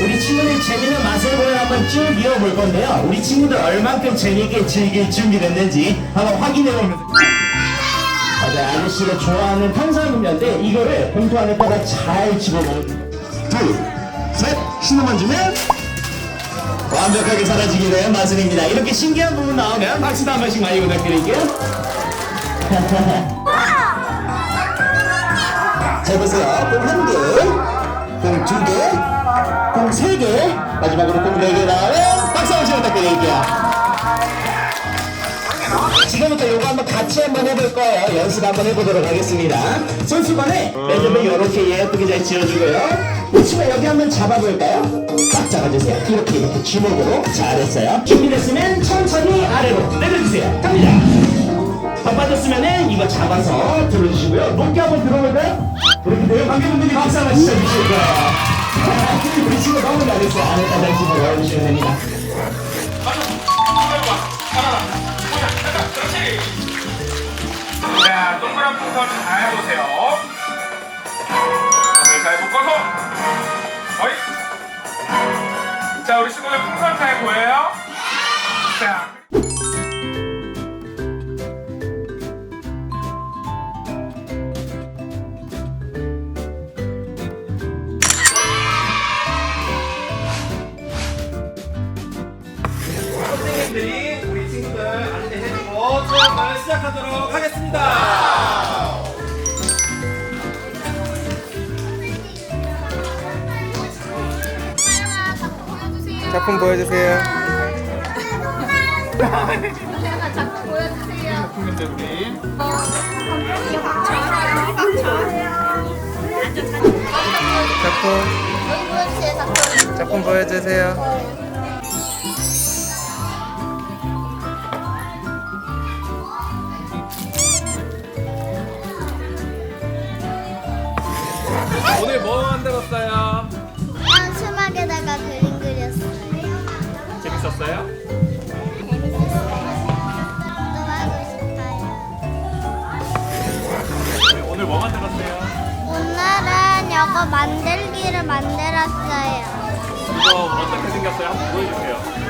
이렇게 재밌는 마술 공연 한번 쭉 이어볼 건데요. 우리 친구들 얼만큼 재미있게 즐길 준비됐는지 한번 확인해보면서. 맞아요. 아저씨가 좋아하는 탄수화물인데 이거를 봉투 안에다가 잘 집어넣으면 둘, 셋, 신호만 주면 완벽하게 사라지게 되는 마술입니다. 이렇게 신기한 부분 나오면 박수도 한 번씩 많이 부탁드릴게요. 잘 보세요. 공 한 개, 공 두 개, 마지막으로 공네개 나오면 박수 한번 부탁드릴게요. 지금부터 이거 한번 같이 한번 해볼 거예요. 연습 한번 해보도록 하겠습니다. 손수건에 매듭을 이렇게 예쁘게 잘 지어주고요. 우치가 여기 한번 잡아볼까요? 딱 잡아주세요. 이렇게 이렇게 주먹으로 잘했어요. 준비됐으면 천천히 아래로 내려주세요. 갑니다. 더 빠졌으면은 이거 잡아서 들어주시고요. 높게 한번 들어볼까요? 그렇게 되면 관객분들이 박수 한번 치셔주실 거예요. 너무 잘했어요. 안에다 잘 집어 넣어주시면 됩니다. 자, 우리 친구들 풍선 잘 보여요? 자. 수업을 시작하도록 하겠습니다. 작품 보여주세요. 작품 보여주세요. 우리 작품 보여주세요. 작품 보여주세요. 오늘 뭐 만들었어요? 난 수막에다가 그림 그렸어요. 재밌었어요? 또 하고 싶어요. 오늘 뭐 만들었어요? 오늘은 이거 만들기를 만들었어요. 이거 어떻게 생겼어요? 한번 보여주세요.